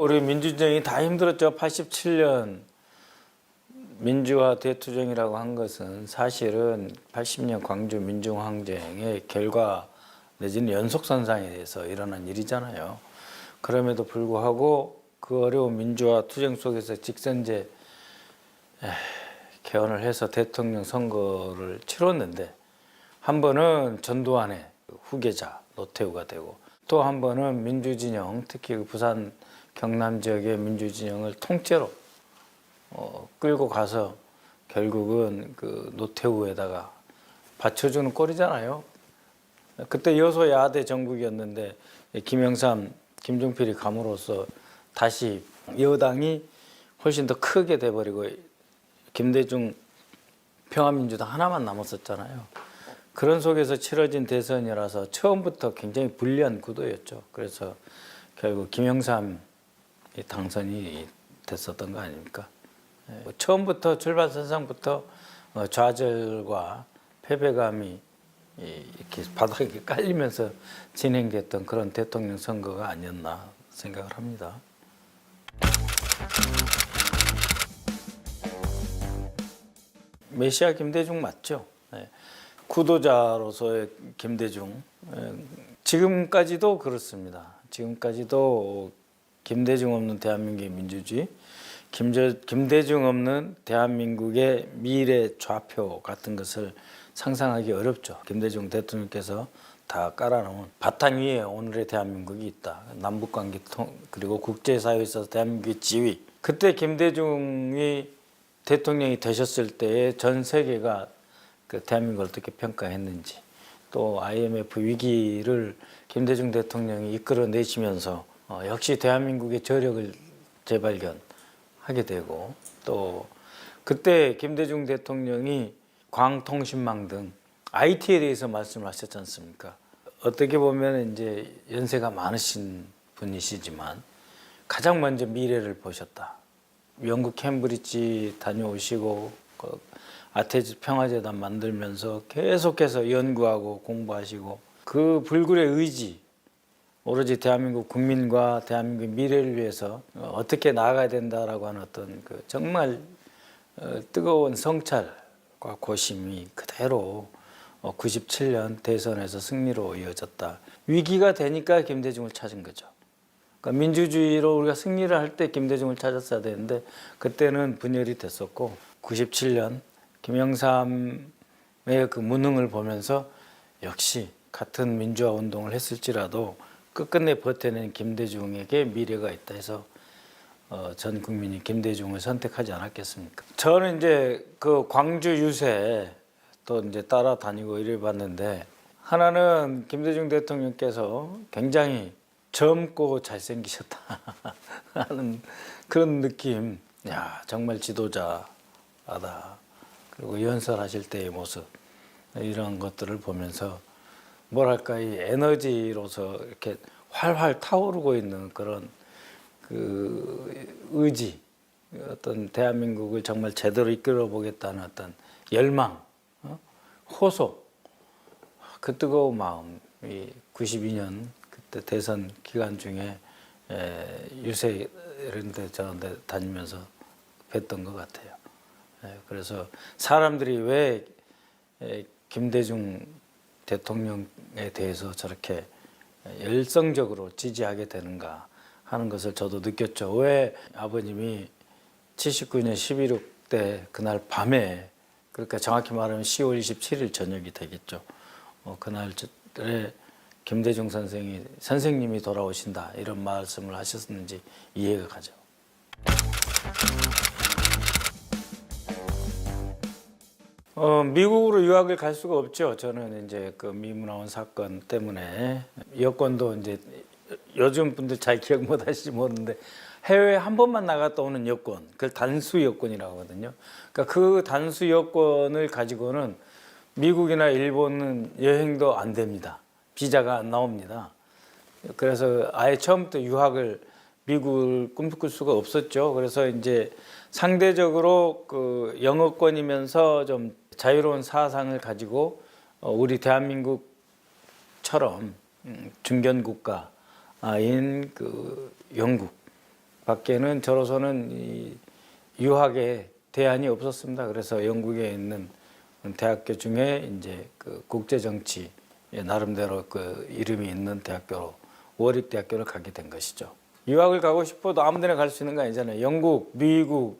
우리 민주정이 다 힘들었죠. 87년 민주화 대투쟁이라고 한 것은 사실은 80년 광주 민중항쟁의 결과 내지는 연속선상에서 일어난 일이잖아요. 그럼에도 불구하고 그 어려운 민주화 투쟁 속에서 직선제 에, 개헌을 해서 대통령 선거를 치렀는데 한 번은 전두환의 후계자 노태우가 되고 또 한 번은 민주진영 특히 그 부산 경남 지역의 민주진영을 통째로 어, 끌고 가서 결국은 그 노태우에다가 받쳐주는 꼴이잖아요. 그때 여소야대 정국이었는데 김영삼, 김종필이 감으로써 다시 여당이 훨씬 더 크게 돼버리고 김대중 평화민주당 하나만 남았었잖아요. 그런 속에서 치러진 대선이라서 처음부터 굉장히 불리한 구도였죠. 그래서 결국 김영삼이 당선이 됐었던 거 아닙니까? 예, 처음부터 출발선상부터 어, 좌절과 패배감이 이- 이렇게 바닥에 깔리면서 진행됐던 그런 대통령 선거가 아니었나 생각을 합니다. 메시아 김대중 맞죠? 네. 구도자로서의 김대중 예, 지금까지도 그렇습니다. 지금까지도 김대중 없는 대한민국의 민주주의, 김저, 김대중 없는 대한민국의 미래 좌표 같은 것을 상상하기 어렵죠. 김대중 대통령께서 다 깔아놓은 바탕 위에 오늘의 대한민국이 있다. 남북관계 통 그리고 국제사회에서 대한민국의 지위. 그때 김대중이 대통령이 되셨을 때에 전 세계가 그 대한민국을 어떻게 평가했는지 또 IMF 위기를 김대중 대통령이 이끌어 내시면서 어, 역시 대한민국의 저력을 재발견하게 되고 또 그때 김대중 대통령이 광통신망 등 IT에 대해서 말씀을 하셨지 않습니까? 어떻게 보면 이제 연세가 많으신 분이시지만 가장 먼저 미래를 보셨다. 영국 캠브리지 다녀오시고 그 아테즈 평화재단 만들면서 계속해서 연구하고 공부하시고 그 불굴의 의지 오로지 대한민국 국민과 대한민국 미래를 위해서 어떻게 나아가야 된다라고 하는 어떤 그 정말 어, 뜨거운 성찰과 고심이 그대로 97년 대선에서 승리로 이어졌다. 위기가 되니까 김대중을 찾은 거죠. 그러니까 민주주의로 우리가 승리를 할 때 김대중을 찾았어야 되는데 그때는 분열이 됐었고 97년 김영삼의 그 무능을 보면서 역시 같은 민주화 운동을 했을지라도 끝끝내 버텨낸 김대중에게 미래가 있다 해서 어, 전 국민이 김대중을 선택하지 않았겠습니까? 저는 이제 그 광주 유세 또 이제 따라다니고 이래봤는데 하나는 김대중 대통령께서 굉장히 젊고 잘생기셨다 하는 그런 느낌. 야 정말 지도자다. 그리고 연설하실 때의 모습 이런 것들을 보면서 뭐랄까 이 에너지로서 이렇게 활활 타오르고 있는 그런 그 의지 어떤 대한민국을 정말 제대로 이끌어 보겠다는 어떤 열망 어? 호소 그 뜨거운 마음이 92년 그때 대선 기간 중에 에, 유세 이런 데 저런 데 다니면서 뵀던 것 같아요. 에, 그래서 사람들이 왜 에, 김대중 대통령에 대해서 저렇게 열성적으로 지지하게 되는가 하는 것을 저도 느꼈죠. 왜 아버님이 79년 11.6 때 그날 밤에 그러니까 정확히 말하면 10월 27일 저녁이 되겠죠. 어, 그날에 김대중 선생이 선생님이 돌아오신다 이런 말씀을 하셨는지 이해가 가죠. 어, 미국으로 유학을 갈 수가 없죠. 저는 이제 그 미문화원 사건 때문에 여권도 이제 요즘 분들 잘 기억 못 하실지 모르는데 해외에 한 번만 나갔다 오는 여권, 그걸 단수 여권이라고 하거든요. 그러니까 그 단수 여권을 가지고는 미국이나 일본은 여행도 안 됩니다. 비자가 안 나옵니다. 그래서 아예 처음부터 유학을 미국을 꿈꿀 수가 없었죠. 그래서 이제 상대적으로 그 영어권이면서 좀 자유로운 사상을 가지고 어, 우리 대한민국처럼 음, 중견 국가인 그 영국 밖에는 저로서는 이 유학에 대안이 없었습니다. 그래서 영국에 있는 대학교 중에 이제 그 국제 정치 나름대로 그 이름이 있는 대학교로 워릭 대학교를 가게 된 것이죠. 유학을 가고 싶어도 아무데나 갈 수 있는 거 아니잖아요. 영국, 미국,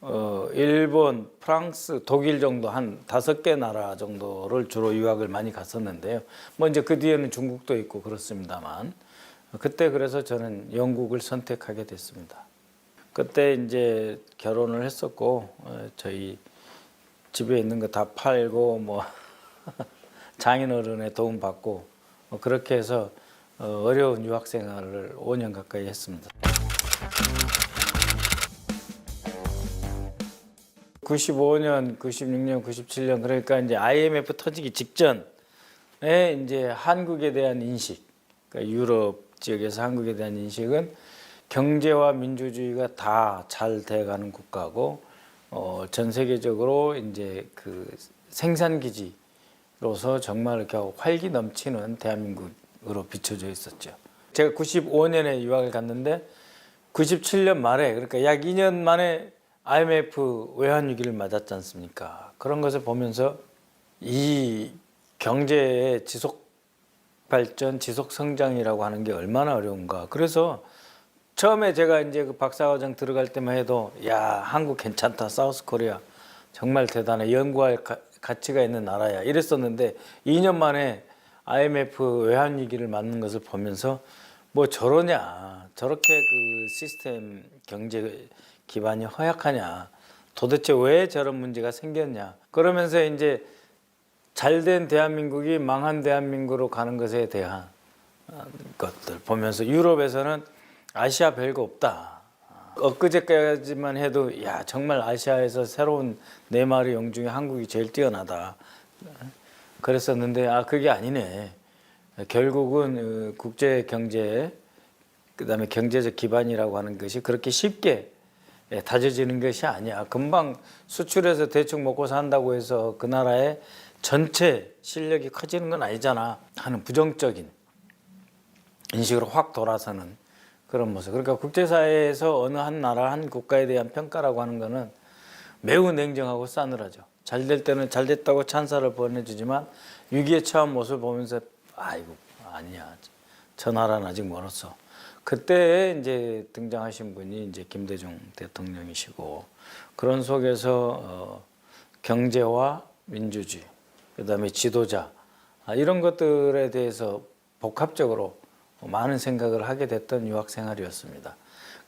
어, 일본, 프랑스, 독일 정도 한 다섯 개 나라 정도를 주로 유학을 많이 갔었는데요. 뭐 이제 그 뒤에는 중국도 있고 그렇습니다만 그때 그래서 저는 영국을 선택하게 됐습니다. 그때 이제 결혼을 했었고 어, 저희 집에 있는 거 다 팔고 뭐 장인어른의 도움 받고 뭐 그렇게 해서 어, 어려운 유학 생활을 5년 가까이 했습니다. 95년, 96년, 97년 그러니까 이제 IMF 터지기 직전에 이제 한국에 대한 인식, 그러니까 유럽 지역에서 한국에 대한 인식은 경제와 민주주의가 다 잘 돼가는 국가고 어, 전 세계적으로 이제 그 생산 기지로서 정말 이렇게 활기 넘치는 대한민국으로 비춰져 있었죠. 제가 95년에 유학을 갔는데 97년 말에 그러니까 약 2년 만에 IMF 외환 위기를 맞았지 않습니까? 그런 것을 보면서 이 경제의 지속 발전, 지속 성장이라고 하는 게 얼마나 어려운가. 그래서 처음에 제가 이제 그 박사과정 들어갈 때만 해도 야 한국 괜찮다, 사우스 코리아 정말 대단해, 연구할 가, 가치가 있는 나라야 이랬었는데 2년 만에 IMF 외환 위기를 맞는 것을 보면서 뭐 저러냐, 저렇게 그 시스템 경제 기반이 허약하냐, 도대체 왜 저런 문제가 생겼냐. 그러면서 이제 잘된 대한민국이 망한 대한민국으로 가는 것에 대한 것들 보면서 유럽에서는 아시아 별거 없다. 엊그제까지만 해도 야 정말 아시아에서 새로운 네 마리 용 중에 한국이 제일 뛰어나다. 그랬었는데 아 그게 아니네. 결국은 어, 국제 경제 그다음에 경제적 기반이라고 하는 것이 그렇게 쉽게 예, 다져지는 것이 아니야. 금방 수출해서 대충 먹고 산다고 해서 그 나라의 전체 실력이 커지는 건 아니잖아 하는 부정적인 인식으로 확 돌아서는 그런 모습. 그러니까 국제사회에서 어느 한 나라 한 국가에 대한 평가라고 하는 거는 매우 냉정하고 싸늘하죠. 잘 될 때는 잘 됐다고 찬사를 보내주지만 위기에 처한 모습을 보면서 아이고 아니야 저 나라는 아직 멀었어. 그때 이제 등장하신 분이 이제 김대중 대통령이시고 그런 속에서 어, 경제와 민주주의 그다음에 지도자 아, 이런 것들에 대해서 복합적으로 많은 생각을 하게 됐던 유학 생활이었습니다.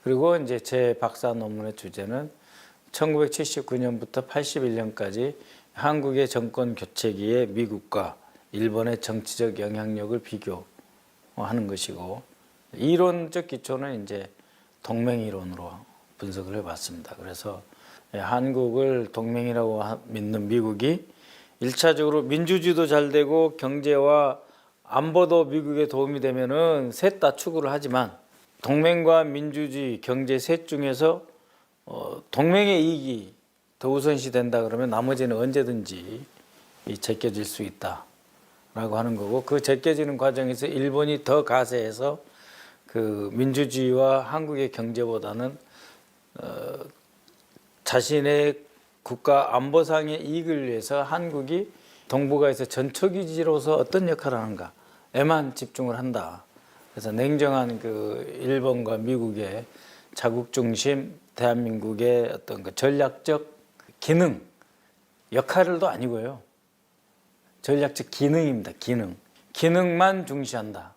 그리고 이제 제 박사 논문의 주제는 1979년부터 81년까지 한국의 정권 교체기에 미국과 일본의 정치적 영향력을 비교 하는 것이고 이론적 기초는 이제 동맹 이론으로 분석을 해봤습니다. 그래서 한국을 동맹이라고 믿는 미국이 일차적으로 민주주의도 잘 되고 경제와 안보도 미국에 도움이 되면은 셋 다 추구를 하지만 동맹과 민주주의, 경제 셋 중에서 어, 동맹의 이익이 더 우선시 된다 그러면 나머지는 언제든지 이 제껴질 수 있다 라고 하는 거고 그 제껴지는 과정에서 일본이 더 가세해서 그 민주주의와 한국의 경제보다는 어, 자신의 국가 안보상의 이익을 위해서 한국이 동북아에서 전초기지로서 어떤 역할을 하는가에만 집중을 한다. 그래서 냉정한 그 일본과 미국의 자국 중심 대한민국의 어떤 그 전략적 기능 역할을도 아니고요. 전략적 기능입니다. 기능. 기능만 중시한다.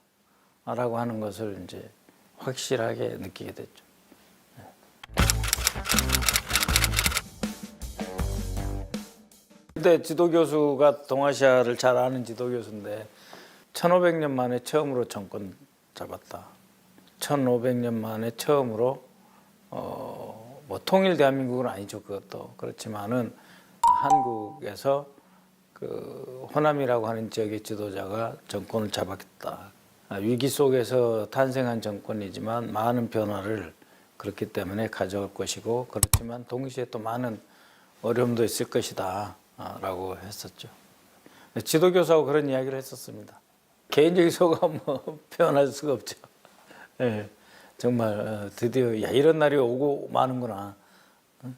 라고 하는 것을 이제 확실하게 느끼게 됐죠. 그때 지도 교수가 동아시아를 잘 아는 지도 교수인데 1500년 만에 처음으로 정권 잡았다. 1500년 만에 처음으로 어, 뭐 통일 대한민국은 아니죠 그것도 그렇지만은 한국에서 그 호남이라고 하는 지역의 지도자가 정권을 잡았다. 아, 위기 속에서 탄생한 정권이지만 많은 변화를 그렇기 때문에 가져올 것이고 그렇지만 동시에 또 많은 어려움도 있을 것이다 라고 했었죠. 지도교사하고 그런 이야기를 했었습니다. 개인적인 소감 뭐 표현할 수가 없죠. 예. 정말 어, 드디어 야 이런 날이 오고 마는구나. 어?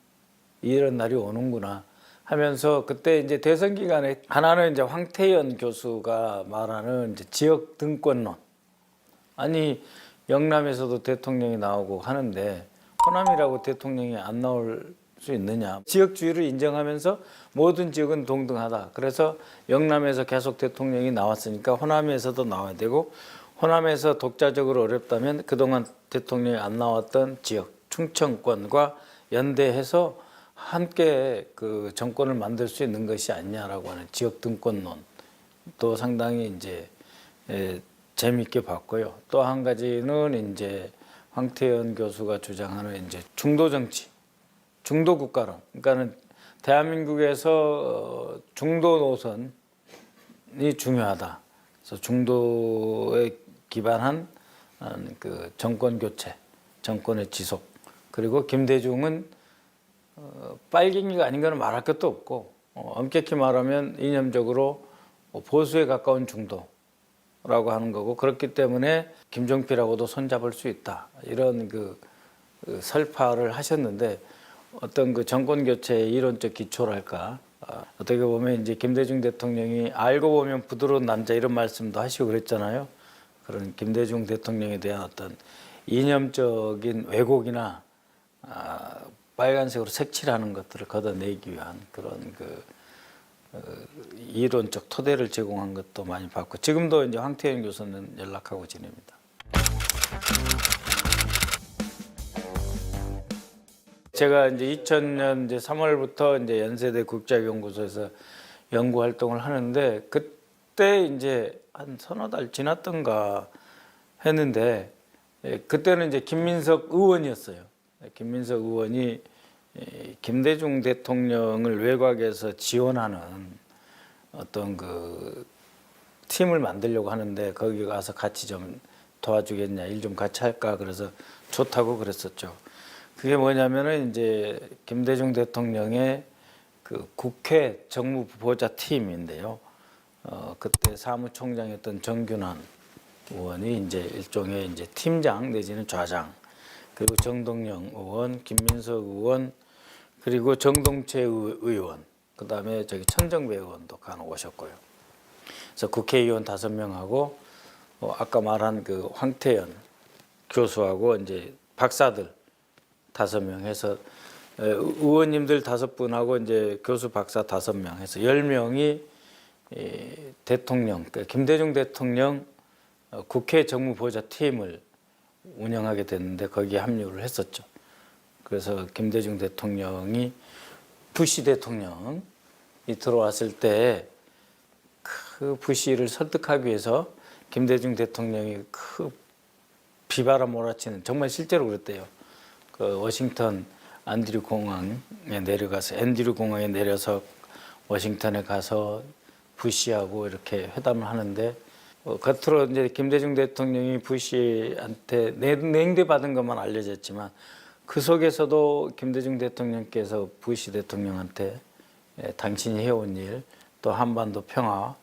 이런 날이 오는구나 하면서 그때 이제 대선 기간에 하나는 이제 황태현 교수가 말하는 이제 지역 등권론. 아니 영남에서도 대통령이 나오고 하는데 호남이라고 대통령이 안 나올 수 있느냐. 지역주의를 인정하면서 모든 지역은 동등하다. 그래서 영남에서 계속 대통령이 나왔으니까 호남에서도 나와야 되고 호남에서 독자적으로 어렵다면 그동안 대통령이 안 나왔던 지역 충청권과 연대해서 함께 그 정권을 만들 수 있는 것이 아니냐라고 하는 지역 등권론 또 상당히 이제 에, 재미있게 봤고요. 또 한 가지는 이제 황태현 교수가 주장하는 이제 중도 정치, 중도 국가론. 그러니까는 대한민국에서 어, 중도 노선이 중요하다. 그래서 중도에 기반한 어, 그 정권 교체, 정권의 지속. 그리고 김대중은 어, 빨갱이가 아닌 거는 말할 것도 없고 어, 엄격히 말하면 이념적으로 보수에 가까운 중도라고 하는 거고 그렇기 때문에 김종필하고도 손잡을 수 있다 이런 그, 그 설파를 하셨는데 어떤 그 정권 교체의 이론적 기초랄까 어, 어떻게 보면 이제 김대중 대통령이 알고 보면 부드러운 남자 이런 말씀도 하시고 그랬잖아요. 그런 김대중 대통령에 대한 어떤 이념적인 왜곡이나 아, 빨간색으로 색칠하는 것들을 걷어내기 위한 그런 그 어, 이론적 토대를 제공한 것도 많이 봤고 지금도 이제 황태현 교수는 연락하고 지냅니다. 제가 이제 2000년 이제 3월부터 이제 연세대 국제연구소에서 연구 활동을 하는데 그때 이제 한 서너 달 지났던가 했는데 예, 그때는 이제 김민석 의원이었어요. 김민석 의원이 이 김대중 대통령을 외곽에서 지원하는 어떤 그 팀을 만들려고 하는데 거기 가서 같이 좀 도와주겠냐 일 좀 같이 할까 그래서 좋다고 그랬었죠. 그게 뭐냐면은 이제 김대중 대통령의 그 국회 정무부보좌 팀인데요. 어 그때 사무총장이었던 정균환 의원이 이제 일종의 이제 팀장 내지는 좌장 그리고 정동영 의원, 김민석 의원, 그리고 정동채 의- 의원, 그 다음에 저기 천정배 의원도 간혹 오셨고요. 그래서 국회의원 다섯 명하고 어, 아까 말한 그 황태현 교수하고 이제 박사들 다섯 명 해서 에, 의원님들 다섯 분하고 이제 교수 박사 다섯 명 해서 열 명이 이 대통령, 그러니까 김대중 대통령 어, 국회 정무보좌 팀을 운영하게 됐는데 거기에 합류를 했었죠. 그래서 김대중 대통령이 부시 대통령이 들어왔을 때 그 부시를 설득하기 위해서 김대중 대통령이 그 비바람 몰아치는 정말 실제로 그랬대요. 그 워싱턴 안드류 공항에 내려가서 앤드류 공항에 내려서 워싱턴에 가서 부시하고 이렇게 회담을 하는데 어, 겉으로 이제 김대중 대통령이 부시한테 냉- 냉대 받은 것만 알려졌지만 그 속에서도 김대중 대통령께서 부시 대통령한테 예, 당신이 해온 일, 또 한반도 평화,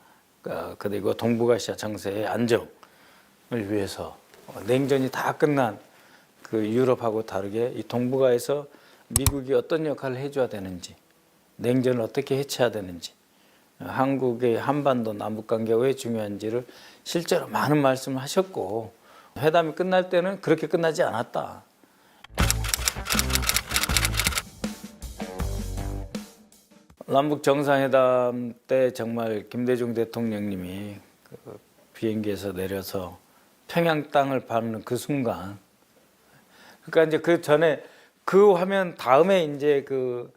어, 그리고 동북아시아 정세의 안정을 위해서 어, 냉전이 다 끝난 그 유럽하고 다르게 이 동북아에서 미국이 어떤 역할을 해줘야 되는지, 냉전을 어떻게 해체해야 되는지, 어, 한국의 한반도 남북 관계가 왜 중요한지를 실제로 많은 말씀을 하셨고 회담이 끝날 때는 그렇게 끝나지 않았다. 남북 정상회담 때 정말 김대중 대통령님이 그 비행기에서 내려서 평양 땅을 밟는 그 순간 그러니까 이제 그 전에 그 화면 다음에 이제 그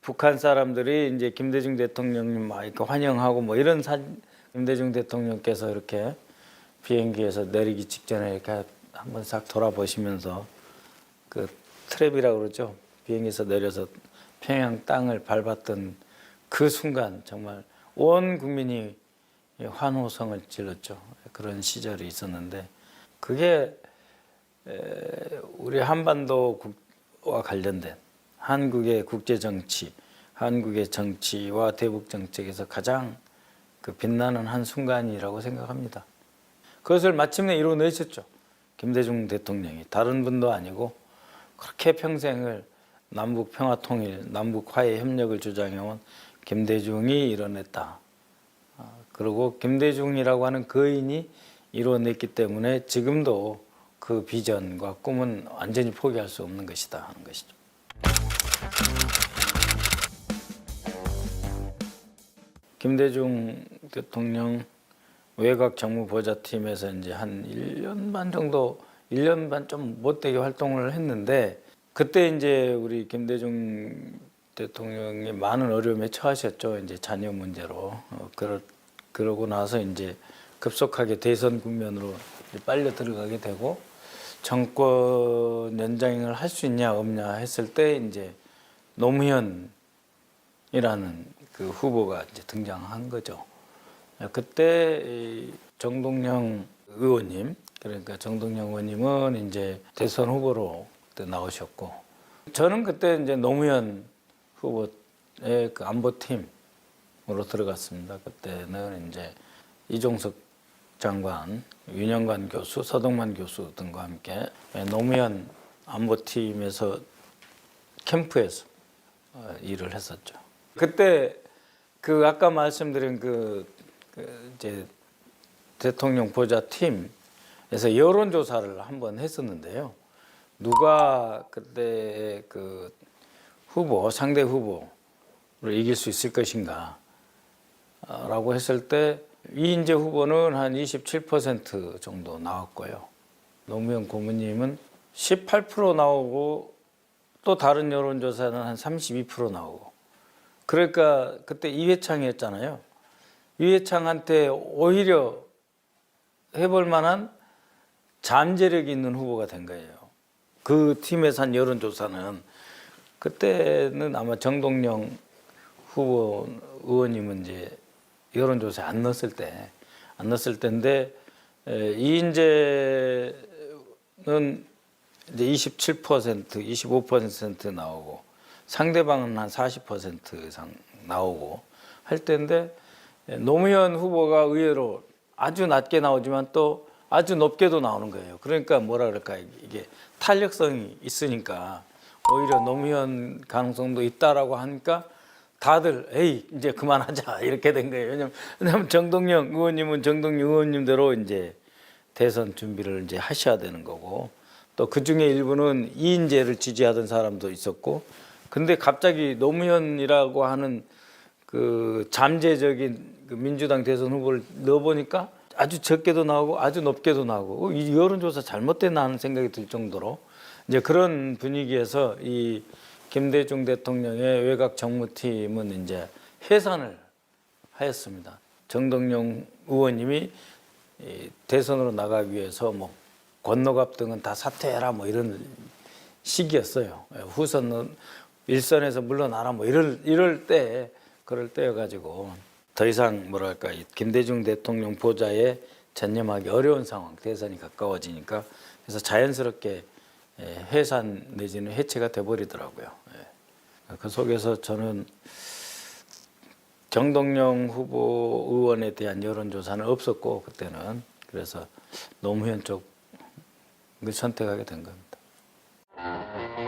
북한 사람들이 이제 김대중 대통령님 막 이렇게 환영하고 뭐 이런 사 김대중 대통령께서 이렇게 비행기에서 내리기 직전에 이렇게 한번 싹 돌아보시면서 그 트랩이라고 그러죠. 비행기에서 내려서 평양 땅을 밟았던 그 순간 정말 온 국민이 환호성을 질렀죠. 그런 시절이 있었는데 그게 에, 우리 한반도와 관련된 한국의 국제 정치, 한국의 정치와 대북 정책에서 가장 그 빛나는 한 순간이라고 생각합니다. 그것을 마침내 이루어내셨죠. 김대중 대통령이 다른 분도 아니고 그렇게 평생을 남북 평화 통일, 남북 화해 협력을 주장해온 김대중이 이뤄냈다. 아, 그리고 김대중이라고 하는 거인이 이루어냈기 때문에 지금도 그 비전과 꿈은 완전히 포기할 수 없는 것이다 하는 것이죠. 김대중 대통령 외곽 정무보좌팀에서 이제 한 1년 반 정도, 1년 반 좀 못되게 활동을 했는데 그때 이제 우리 김대중 대통령이 많은 어려움에 처하셨죠. 이제 자녀 문제로. 어, 그러, 그러고 나서 이제 급속하게 대선 국면으로 빨려 들어가게 되고 정권 연장을 할 수 있냐 없냐 했을 때 이제 노무현이라는 그 후보가 이제 등장한 거죠. 그때 이 정동영 의원님 그러니까 정동영 의원님은 이제 대선 후보로 그때 나오셨고 저는 그때 이제 노무현 후보의 그 안보팀으로 들어갔습니다. 그때는 이제 이종석 장관, 윤영관 교수, 서동만 교수 등과 함께 노무현 안보팀에서 캠프에서 어, 일을 했었죠. 그때 그 아까 말씀드린 그, 그 이제 대통령 보좌 팀에서 여론 조사를 한번 했었는데요. 누가 그때 그 후보 상대 후보를 이길 수 있을 것인가 라고 했을 때 이인재 후보는 한 27% 정도 나왔고요. 노무현 고문님은 18% 나오고 또 다른 여론조사는 한 32% 나오고 그러니까 그때 이회창이었잖아요. 이회창한테 오히려 해볼 만한 잠재력이 있는 후보가 된 거예요. 그 팀에서 한 여론조사는 그때는 아마 정동영 후보 의원님은 이제 여론조사에 안 넣었을 때, 안 넣었을 때인데 에, 이인재는 이제 27%, 25% 나오고 상대방은 한 40% 이상 나오고 할 때인데 에, 노무현 후보가 의외로 아주 낮게 나오지만 또 아주 높게도 나오는 거예요. 그러니까 뭐라 그럴까 이게 탄력성이 있으니까 오히려 노무현 가능성도 있다라고 하니까 다들 에이 이제 그만하자 이렇게 된 거예요. 왜냐면 왜냐면 정동영 의원님은 정동영 의원님대로 이제 대선 준비를 이제 하셔야 되는 거고 또 그 중에 일부는 이인재를 지지하던 사람도 있었고 근데 갑자기 노무현이라고 하는 그 잠재적인 그 민주당 대선 후보를 넣어보니까 아주 적게도 나오고 아주 높게도 나오고 어, 이 여론조사 잘못됐나 하는 생각이 들 정도로 이제 그런 분위기에서 이 김대중 대통령의 외곽 정무팀은 이제 해산을 하였습니다. 정동영 의원님이 이 대선으로 나가기 위해서 뭐 건너갑 등은 다 사퇴해라 뭐 이런 시기였어요. 예, 후선은 일선에서 물러나라 뭐 이럴 이럴 때 그럴 때여 가지고 더 이상 뭐랄까 이 김대중 대통령 보좌에 전념하기 어려운 상황 대선이 가까워지니까 그래서 자연스럽게 예, 해산 내지는 해체가 돼버리더라고요. 예. 그 속에서 저는 정동영 후보 의원에 대한 여론조사는 없었고 그때는 그래서 노무현 쪽을 선택하게 된 겁니다.